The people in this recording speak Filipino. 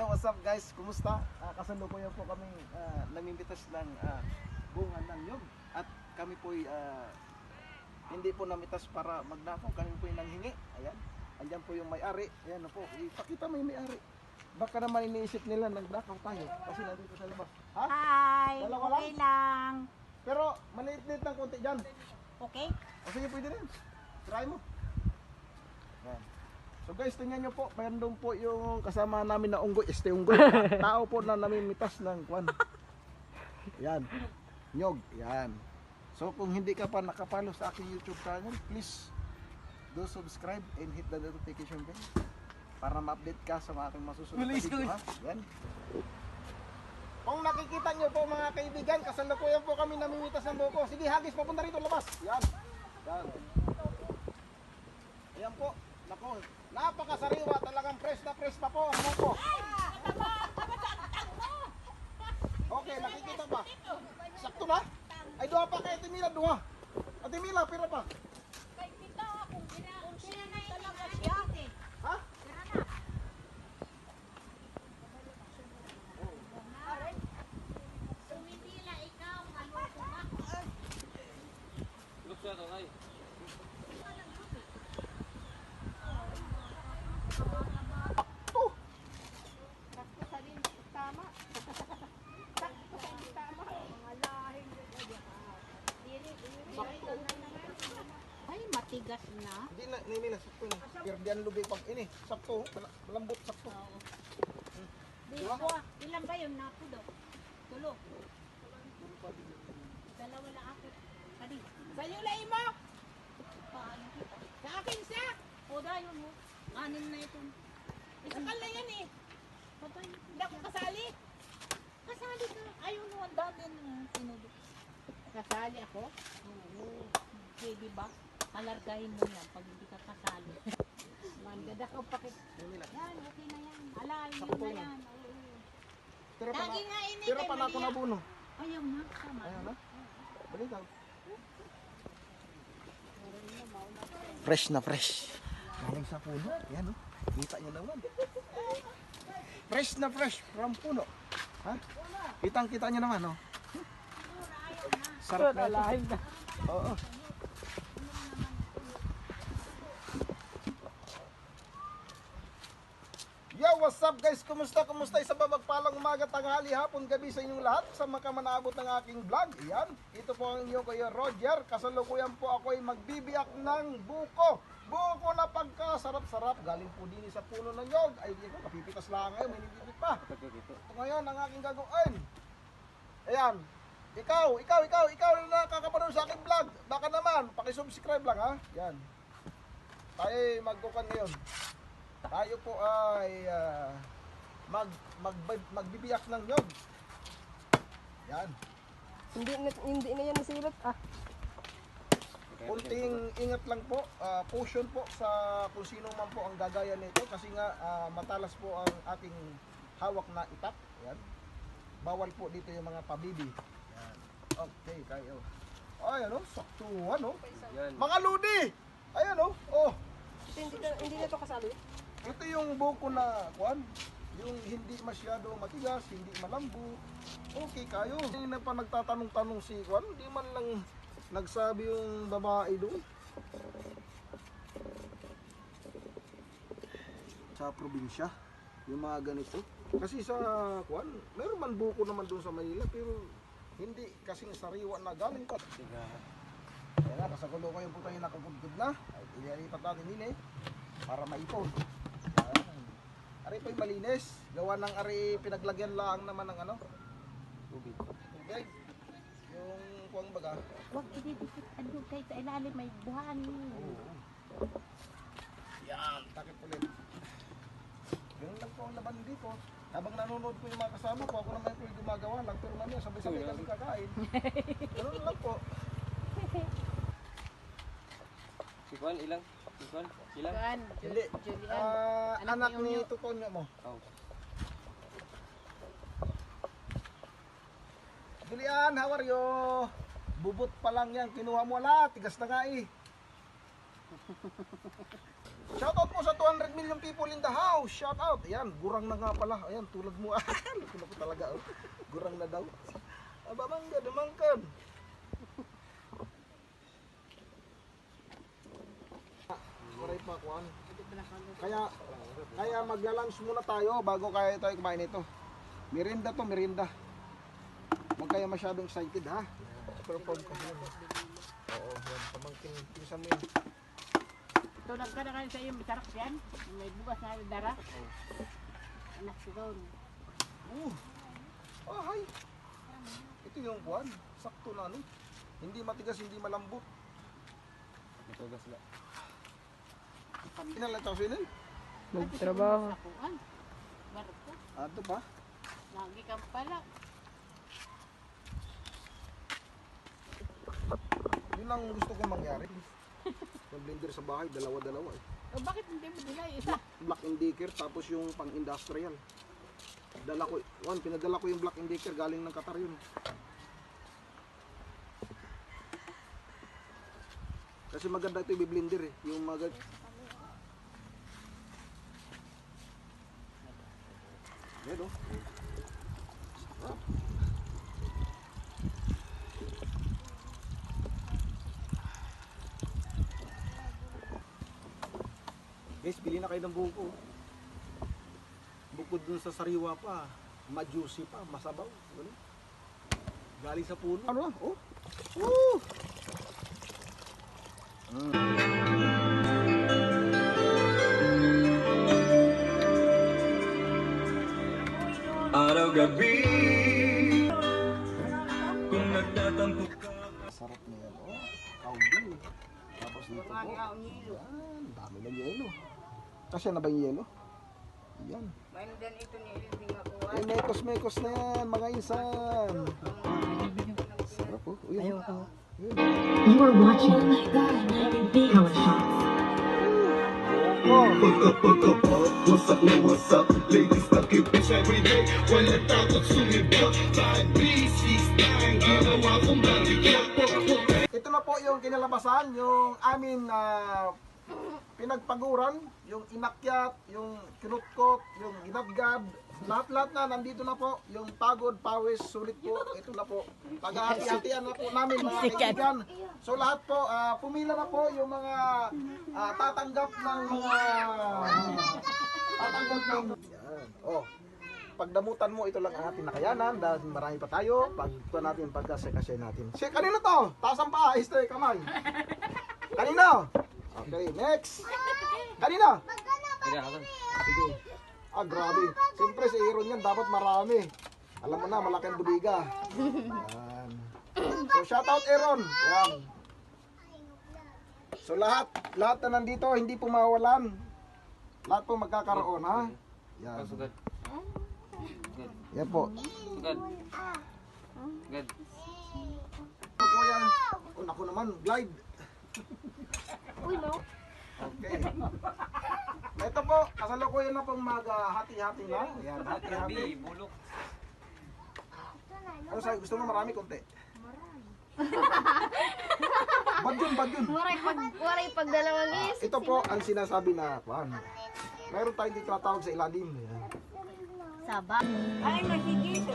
Yo, what's up guys? Kumusta? Uh, kasalukuyan po kami uh, namimitas ng ah, bunga ng nyog at kami po hindi po namitas para magnakaw, kami po nanghingi. Ayan. Andyan po yung may-ari. Ayan po. Ipakita mo yung may-ari. Baka naman iniisip nila nagnakaw tayo kasi nandito sa labas. Ha? Hi, Dalawa okay lang. Pero maliit-liit ng konti dyan. Okay? O sige, pwede rin. Try mo. Yan. So guys, tingnan nyo po, mayroon doon po yung kasama namin na unggoy, este unggoy. Tao po na namimitas ng kwan. Yan. Nyog. Yan. So kung hindi ka pa nakapalo sa aking YouTube channel, please do subscribe and hit the notification bell para ma-update ka sa mga aking masusunod na video. Ha? Yan. Kung nakikita nyo po mga kaibigan, kasalukuyan po kami namimitas ng buko. Sige, hagis, papunta rito, labas. Yan. Yan. Ayan po. Nako, napakasariwa talagang fresh na fresh pa po ang buko. Okay, nakikita pa. Sakto na? Ay, duha pa kay Ate Mila, duha. Ate Mila, pira pa. Ha? Luksa to ay. Sakto. Ay, matigas na. Hindi na, ni Mila, sakto na. Pero di ang lubi pag ini. Sakto, mala- malambot, sakto. Di Diba? ba? Ilan ba yun? Napo daw. Tulo. Dalawa lang ako. Kadi. Sa'yo lang mo! Paano kita? Sa akin siya! O dayon mo. Anin na ito. Isakal na yan eh! Patay. Hindi ako kasali! Kasali ka. Ayaw mo ang dami na sinulog. Kasali ako? Oo. Pwede ba? Alargahin mo yan pag hindi ka kasali. Mangada ka pakit. Yan, okay na yan. Ala, yun na yan. Oo. Pero pa Lagi na, nga ini pero kay pa na ako Maria. nabuno. Ayaw na. Tama. Ayan na. Balitaw. Fresh na fresh. Galing sa puno. Yan o. Kita nyo naman. Fresh na fresh from puno. Ha? Kitang kita nyo naman o. Sarap na ito. Oo. Yo, what's up guys? Kumusta? Kumusta? Isa ba magpalang umaga, tanghali, hapon, gabi sa inyong lahat sa makamanabot ng aking vlog. Iyan, ito po ang inyong kuya Roger. Kasalukuyan po ako ay magbibiyak ng buko. Buko na pagkasarap-sarap. Galing po din sa puno ng nyog. Ay, di ko, kapipitas lang ngayon, may nilipit pa. Ito ngayon ang aking gagawin. Ayan. Ikaw, ikaw, ikaw, ikaw na nakakapanood sa aking vlog. Baka naman, pakisubscribe lang ha. Yan. Tayo ay magkukan ngayon. Tayo po ay ah, mag, mag, magbibiyak ng nyog. Yan. Hindi na, hindi na yan nasilot ah. Kunting ingat lang po, ah, caution po sa kung sino man po ang gagaya nito kasi nga ah, matalas po ang ating hawak na itak. Yan. Bawal po dito yung mga pabibi. Yan. Okay, kayo. Ay, ano, sakto, ano. Yan. Mga ludi! Ayan, oh. Oh, Hindi na, hindi na to kasali. Ito yung buko na, kuan, yung hindi masyado matigas, hindi malambo. Okay kayo. Hindi na pa nagtatanong-tanong si kuan, hindi man lang nagsabi yung babae doon. Sa probinsya, yung mga ganito. Kasi sa kuan, meron man buko naman doon sa Manila, pero hindi kasing sariwa na galing pa. Kaya nga, kasagulo ko yung puto yung nakukudkod na. Ay, ililipat natin din eh. Para maipon. Ari po'y malinis. Gawa ng ari pinaglagyan lang naman ng ano. Tubig. Tubig. Yung kuwang baga. Huwag ididikit. Ano kayo sa ilalim may buhangin. Yan. Takip ulit. Ganun lang po ang laban dito. Habang nanonood ko yung mga kasama ko, ako naman po yung gumagawa lang. Pero mamaya sabay-sabay kami kakain. Ganun lang po. Si Juan ilang? Si Juan ilang? Juan, Hindi. Julian. Ah, Anak anak ni ni Unyo. Tuton mo. Oh. Julian, how are you? Bubot pa lang yan. Kinuha mo wala. Tigas na nga eh. Shoutout po sa 200 million people in the house. Shoutout. Ayan, gurang na nga pala. Ayan, tulad mo. Lalo po talaga. Oh. Gurang na daw. Aba, mangga, dumangkan. Kuhan. Kaya, kaya magla-lunch muna tayo bago kaya tayo kumain ito. Merinda to, merinda. Huwag kayo masyadong excited ha. Perform kasi yun. Oo, yan. Pamangkin, pinsan mo yun. Tulad ka na kayo sa iyo, masarap yan. May bukas na dara. Anak ko doon. Oh, oh hi. Ito yung buwan. Sakto na ano. Hindi matigas, hindi malambot. Ito gas la. Inalang tao sinin? Nagtrabaho. Sakuan. Barko. Ato pa. Lagi kang pala. Yun ang gusto kong mangyari. Yung blender sa bahay, dalawa-dalawa eh. O bakit hindi mo dilay isa? Black and Decker, tapos yung pang industrial. Dala ko, one, pinadala ko yung Black and Decker galing ng Qatar yun. Kasi maganda ito yung blender eh. Yung magag... Yan oh. Sarap. Guys, bili na kayo ng buko. Bukod dun sa sariwa pa, ma-juicy pa, masabaw. Ganun. Galing sa puno. Ano? Oh. Woo! Araw-gabi Kung nagtatampo ka Sarap na yan. Oh, kaudi. Tapos dito po. Yan, dami ng yelo. Kasi na ba yung yelo? Yan. Maindan ito ni Elving ako. Eh, mekos-mekos na yan, mga insan. Sarap po. Oh, yan. You are watching Power Shots. Oh. What's up, man, what's up? Ladies, stuck in bitch every day Wala takot sumiba Bad beasties, tayong ginawa kong bagay Ito na po yung kinalabasan, yung amin na pinagpaguran, yung inakyat, yung kinutkot, yung ginadgad, lahat-lahat na nandito na po, yung pagod, pawis, sulit po, ito na po. Paghahati-hatian na po namin mga kaibigan. So lahat po, ah, pumila na po yung mga ah, tatanggap ng mga tatanggap ng. Oh. Pagdamutan mo, ito lang ang ating nakayanan dahil marami pa tayo. Pag ito natin, pagkasya-kasya natin. Si, kanino to? Taas ang paa, este, kamay. Kanino? Okay, next. Kanino? Sige. Ah, grabe. Siyempre, si Aaron yan, dapat marami. Alam mo na, malaki ang budiga. Yan. So, shout out Aaron. Yan. So, lahat, lahat na nandito, hindi po mawalan. Lahat po magkakaroon, ha? Yan. Sugad. Sugad. Yan po. Sugad. Sugad. Ito po yan. Oh, naku naman, glide. Uy, no? Okay. Ito po, kasalukuyan na pong maghati-hati na. Yan, hati-hati. Bulok. Ano sa'yo, gusto mo marami, konti? Bad yun, bad yun. Waray pag waray pag dalawang is. Ito po ang sinasabi na, kuhan. Meron tayong tinatawag sa ilalim. Yan. Saba. Ay, nagigisa.